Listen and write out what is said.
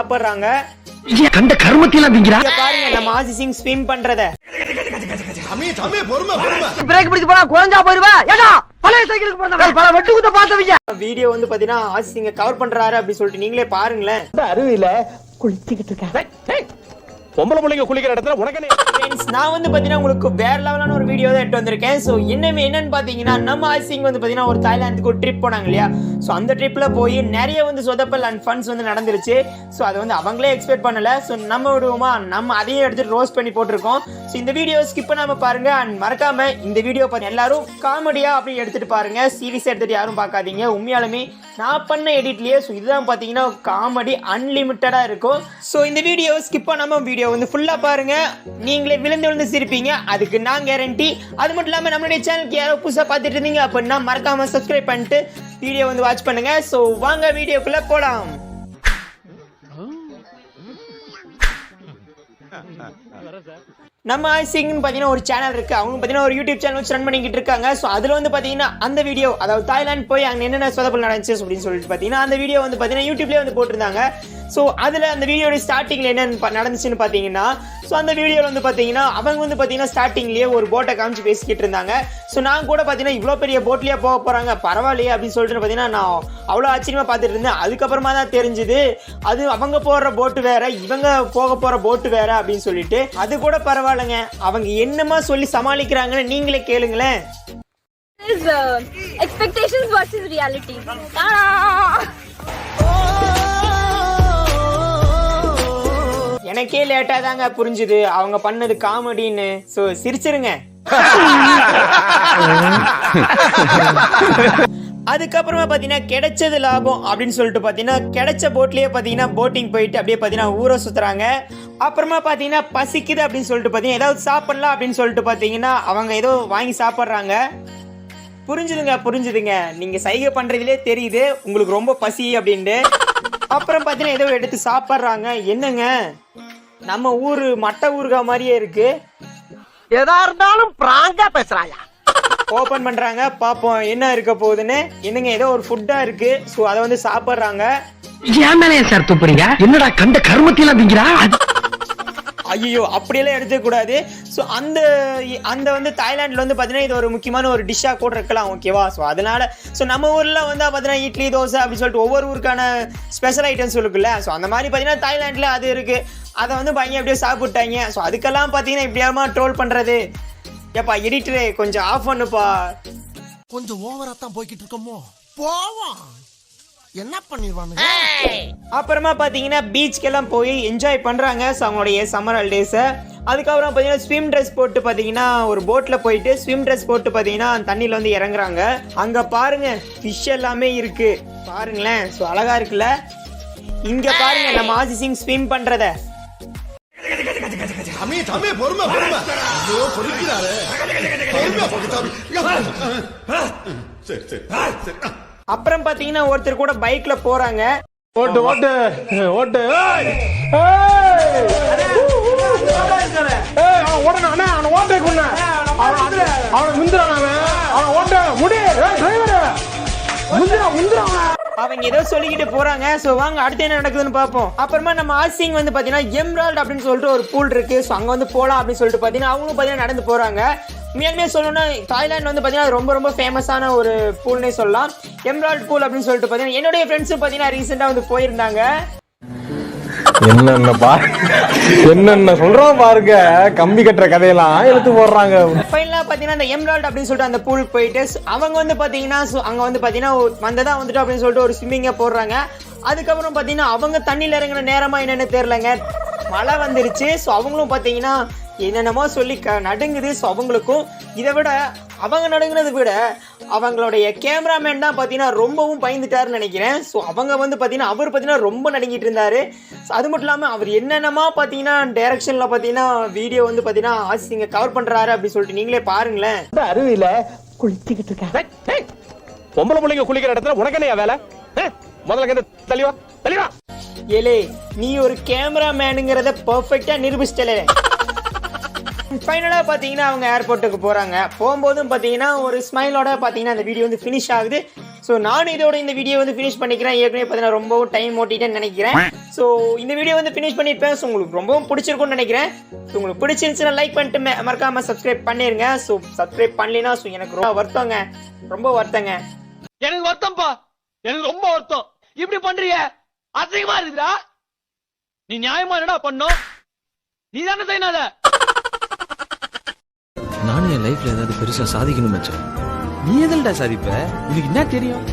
சாப்பிடுறாங்க. கண்ட இங்க பாருங்க நம்ம ஆசி சிங் ஸ்விம் பண்றத. பிரேக் பிடிச்சு போனா குறைஞ்சா போயிருவா? ஏடா பழைய சைக்கிளுக்கு போறத பல வெட்டு குத்த பார்த்தவங்க. வீடியோ வந்து பாத்தீங்கன்னா ஆசி சிங்க கவர் பண்றாரு அப்படி சொல்லிட்டு நீங்களே பாருங்களேன். அருவியில குளிச்சுக்கிட்டு இருக்கேன். பொம்பளை பிள்ளைங்க குளிக்கிற இடத்துல உனக்கு நான் வந்து பாத்தீங்கன்னா உங்களுக்கு வேற லெவலான ஒரு வீடியோ தான் எடுத்து வந்திருக்கேன். ஸோ இன்னும் என்னன்னு பாத்தீங்கன்னா நம்ம ஆசிங் வந்து பாத்தீங்கன்னா ஒரு தாய்லாந்துக்கு ஒரு ட்ரிப் போனாங்க இல்லையா? ஸோ அந்த ட்ரிப்ல போய் நிறைய வந்து சொதப்பல் அண்ட் ஃபன்ஸ் வந்து நடந்துருச்சு. ஸோ அதை வந்து அவங்களே எக்ஸ்பெக்ட் பண்ணல. ஸோ நம்ம விடுவோமா? நம்ம அதையும் எடுத்துட்டு ரோஸ்ட் பண்ணி போட்டிருக்கோம். ஸோ இந்த வீடியோ ஸ்கிப் பண்ணாம பாருங்க. அண்ட் மறக்காம இந்த வீடியோ பார்த்து எல்லாரும் காமெடியா அப்படி எடுத்துட்டு பாருங்க. சீரியஸ் எடுத்துட்டு யாரும் பார்க்காதீங்க. உண்மையாலுமே நான் பண்ண எடிட்லயே ஸோ இதுதான் பார்த்தீங்கன்னா காமெடி அன்லிமிட்டடாக இருக்கும். ஸோ இந்த வீடியோ ஸ்கிப் பண்ணாமல் வீடியோ வந்து ஃபுல்லாக பாருங்க. நீங்களே விழுந்து விழுந்து சிரிப்பீங்க. அதுக்கு நான் கேரண்டி அது மட்டும் இல்லாமல் நம்மளுடைய சேனலுக்கு யாரோ புதுசாக பார்த்துட்டு இருந்தீங்க அப்படின்னா மறக்காமல் சப்ஸ்கிரைப் பண்ணிட்டு வீடியோ வந்து வாட்ச் பண்ணுங்க. ஸோ வாங்க வீடியோக்குள்ள சார். நம்ம சிங்னு பார்த்தீங்கன்னா ஒரு சேனல் இருக்கு. அவங்க பார்த்தீங்கன்னா ஒரு யூடியூப் சேனல் வச்சு ரன் பண்ணிக்கிட்டு இருக்காங்க. ஸோ அதில் வந்து பார்த்தீங்கன்னா அந்த வீடியோ அதாவது தாய்லாந்து போய் அங்கே என்னென்ன சொதப்பல் நடந்துச்சு அப்படின்னு சொல்லிட்டு பார்த்தீங்கன்னா அந்த வீடியோ வந்து பார்த்தீங்கன்னா யூடியூப்லேயே வந்து போட்டிருந்தாங்க. ஸோ அதில் அந்த வீடியோட ஸ்டார்டிங்கில் என்ன நடந்துச்சுன்னு பார்த்தீங்கன்னா ஸோ அந்த வீடியோவில் வந்து பார்த்தீங்கன்னா அவங்க வந்து பார்த்தீங்கன்னா ஸ்டார்டிங்லேயே ஒரு போட்டை காமிச்சு பேசிக்கிட்டு இருந்தாங்க. ஸோ நான் கூட பார்த்தீங்கன்னா இவ்வளோ பெரிய போட்லேயே போக போகிறாங்க பரவாயில்லையே அப்படின்னு சொல்லிட்டு பார்த்தீங்கன்னா நான் அவ்வளோ ஆச்சரியமாக பார்த்துட்டு இருந்தேன். அதுக்கப்புறமா தான் தெரிஞ்சுது அது அவங்க போடுற போட்டு வேற இவங்க போக போகிற போட்டு வேற அப்படின்னு சொல்லிட்டு அது கூட பரவாயில்ல பரவாயில்லைங்க அவங்க என்னமா சொல்லி சமாளிக்கிறாங்கன்னு நீங்களே கேளுங்களேன். Is uh, expectations versus reality. எனக்கே லேட்டாக தாங்க புரிஞ்சுது. அவங்க பண்ணது காமெடின்னு ஸோ சிரிச்சிருங்க. அதுக்கப்புறமா பார்த்தீங்கன்னா கிடைச்சது லாபம் அப்படின்னு சொல்லிட்டு பார்த்தீங்கன்னா கிடைச்ச போட்லேயே பார்த்தீங்கன்னா போட்டிங் போயிட்டு அப்படியே பார்த்தீங்கன்னா ஊரை சுற்றுறாங்க அப்புறமா பார்த்தீங்கன்னா பசிக்குது அப்படின்னு சொல்லிட்டு பார்த்தீங்கன்னா ஏதாவது சாப்பிடலாம் அப்படின்னு சொல்லிட்டு பார்த்தீங்கன்னா அவங்க ஏதோ வாங்கி சாப்பிட்றாங்க. புரிஞ்சுதுங்க புரிஞ்சுதுங்க. நீங்கள் சைகை பண்ணுறதுலே தெரியுது. உங்களுக்கு ரொம்ப பசி அப்படின்ட்டு. அப்புறம் பார்த்தீங்கன்னா ஏதோ எடுத்து சாப்பிட்றாங்க. என்னங்க? நம்ம ஊர் மட்ட ஊருகா மாதிரியே இருக்குது எதா இருந்தாலும் பிராங்கா பேசுறாயா? ஓபன் பண்றாங்க. பாப்போம் என்ன இருக்க போகுதுன்னு. என்னங்க ஏதோ ஒரு ஃபுட்டா இருக்கு. ஸோ அதை வந்து சாப்பிட்றாங்க. ஏன் மேலே சார் துப்புறீங்க? என்னடா கண்ட கருமத்திலாம் திங்கிறா? ஐயோ அப்படியெல்லாம் எடுத்துக்கூடாது ஸோ அந்த அந்த வந்து தாய்லாண்டில் வந்து பார்த்தீங்கன்னா இது ஒரு முக்கியமான ஒரு டிஷ்ஷாக கூட இருக்கலாம் ஓகேவா ஸோ அதனால ஸோ நம்ம ஊரில் வந்து பார்த்தீங்கன்னா இட்லி தோசை அப்படின்னு சொல்லிட்டு ஒவ்வொரு ஊருக்கான ஸ்பெஷல் ஐட்டம்ஸ் இருக்குல்ல? ஸோ அந்த மாதிரி பார்த்தீங்கன்னா தாய்லாண்டில் அது இருக்குது அதை வந்து பையன் அப்படியே சாப்பிட்டாங்க. ஸோ அதுக்கெல்லாம் பார்த்தீங்கன்னா இப்படியாமா ட்ரோல் பண்ணுறது ஏப்பா எடிட்டரு கொஞ்சம் ஆஃப் பண்ணுப்பா. கொஞ்சம் ஓவராக தான் போய்கிட்டு இருக்கோமோ? போவோம். என்ன பண்ணிடுவானுங்க அப்புறமா பார்த்தீங்கன்னா பீச்சுக்கெல்லாம் போய் என்ஜாய் பண்ணுறாங்க ஸோ அவங்களுடைய சம்மர் ஹாலிடேஸை அதுக்கப்புறம் பார்த்தீங்கன்னா ஸ்விம் ட்ரெஸ் போட்டு பார்த்தீங்கன்னா ஒரு போட்டில் போயிட்டு ஸ்விம் ட்ரெஸ் போட்டு பார்த்தீங்கன்னா தண்ணியில் வந்து இறங்குறாங்க. அங்கே பாருங்க ஃபிஷ் எல்லாமே இருக்கு. பாருங்களேன் ஸோ அழகா இருக்குல்ல? இங்கே பாருங்க நம்ம ஆசி சிங் ஸ்விம் பண்ணுறத பொறுமை பொறுமை. ஐயோ பொறுக்கிறாரு. பொறுமை பொறுத்தாமி சரி சரி. சரி. அப்புறம் பார்த்தீங்கன்னா ஒருத்தர் கூட பைக்கில் போகிறாங்க ஓட்டு ஓட்டு ஓட்டு ஏய்! ஏய், அவன் ஓடணும், அண்ணா, அவனை ஓட்டை கொண்ணு. அவனை- முந்துறான் அவன். அவனை ஓட்ட முடி. அவங்க ஏதோ சொல்லிக்கிட்டு போறாங்க ஸோ வாங்க அடுத்து என்ன நடக்குதுன்னு பார்ப்போம் அப்புறமா நம்ம ஆசிங் வந்து பார்த்தீங்கன்னா எம்ரால்ட் அப்படின்னு சொல்லிட்டு ஒரு பூல் இருக்கு ஸோ அங்கே வந்து போகலாம் அப்படின்னு சொல்லிட்டு பார்த்தீங்கன்னா அவங்களும் பார்த்தீங்கன்னா நடந்து போறாங்க உண்மையாலுமே சொல்லணும்னா தாய்லாந்து வந்து பார்த்தீங்கன்னா ரொம்ப ரொம்ப ஃபேமஸான ஒரு பூல்னே சொல்லலாம். எம்ரால்ட் பூல் அப்படின்னு சொல்லிட்டு பார்த்தீங்கன்னா என்னுடைய ஃப்ரெண்ட்ஸும் பார்த்தீங்கன்னா ரீசெண்டாக வந்து போயிருந்தாங்க. என்னென்ன பா என்னென்ன சொல்றோம் பாருங்க. கம்பி கட்டுற கதையெல்லாம் எடுத்து போடுறாங்க. ஃபைனலாக பார்த்தீங்கன்னா அந்த எம்ரால்ட் அப்படின்னு சொல்லிட்டு அந்த பூல் போயிட்டு அவங்க வந்து பார்த்தீங்கன்னா ஸோ அங்கே வந்து பார்த்தீங்கன்னா வந்ததா வந்துட்டு அப்படின்னு சொல்லிட்டு ஒரு ஸ்விம்மிங்கை போடுறாங்க. அதுக்கப்புறம் பார்த்தீங்கன்னா அவங்க தண்ணியில் இறங்குன நேரமா என்னன்னு தெரிலங்க மழை வந்துருச்சு. ஸோ அவங்களும் பார்த்தீங்கன்னா என்னென்னமோ சொல்லி க நடுங்குது. ஸோ அவங்களுக்கும் இதை விட அவங்க நடுங்குனதை விட அவங்களுடைய கேமராமேன் தான் பார்த்தீங்கன்னா ரொம்பவும் பயந்துட்டாருன்னு நினைக்கிறேன். ஸோ அவங்க வந்து பார்த்தீங்கன்னா அவர் பார்த்தீங்கன்னா ரொம்ப நடுங்கிட்டு இருந்தாரு. So அது மட்டும் இல்லாமல் அவர் என்னென்னமா பார்த்தீங்கன்னா டைரக்ஷனில் பார்த்தீங்கன்னா வீடியோ வந்து பார்த்தீங்கன்னா ஆசிங்க கவர் பண்ணுறாரு அப்படி சொல்லிட்டு நீங்களே பாருங்களேன். அருவியில குளிச்சுக்கிட்டு இருக்கேன் பொம்பளை பிள்ளைங்க குளிக்கிற இடத்துல உனக்கு என்னையா வேலை? முதல்ல இங்க தள்ளிவா தள்ளிவா ஏலே நீ ஒரு கேமராமேனுங்கிறத பர்ஃபெக்டாக நிரூபிச்சிட்டலே. ஃபைனலாக பார்த்தீங்கன்னா அவங்க ஏர்போர்ட்டுக்கு போகிறாங்க போகும்போதும் பார்த்தீங்கன்னா ஒரு ஸ்மைலோட பார்த்தீங்கன்னா அந்த வீடியோ வந்து ஃபினிஷ் ஆகுது. ஸோ நானும் இதோட இந்த வீடியோ வந்து ஃபினிஷ் பண்ணிக்கிறேன். ஏற்கனவே பார்த்தீங்கன்னா ரொம்பவும் டைம் ஓட்டிட்டேன்னு நினைக்கிறேன். ஸோ இந்த வீடியோ வந்து ஃபினிஷ் பண்ணியிருப்பேன். ஸோ உங்களுக்கு ரொம்பவும் பிடிச்சிருக்கும்னு நினைக்கிறேன். ஸோ உங்களுக்கு பிடிச்சிருந்துச்சுன்னா லைக் பண்ணிட்டு மறக்காமல் சப்ஸ்கிரைப் பண்ணிருங்க. ஸோ சப்ஸ்கிரைப் பண்ணலைன்னா ஸோ எனக்கு ரொம்ப வருத்தங்க. ரொம்ப வருத்தங்க. எனக்கு வருத்தம்ப்பா எனக்கு ரொம்ப வருத்தம். இப்படி பண்றீங்க? அசிங்கமா இருக்குதா நீ நியாயமா என்னடா பண்ணும் நீ தானே செய்யணாத லைஃப்ல ஏதாவது பெருசா சாதிக்கணும் மச்சான் நீ எதில்டா சாதிப்ப? இதுக்கு என்ன தெரியும்?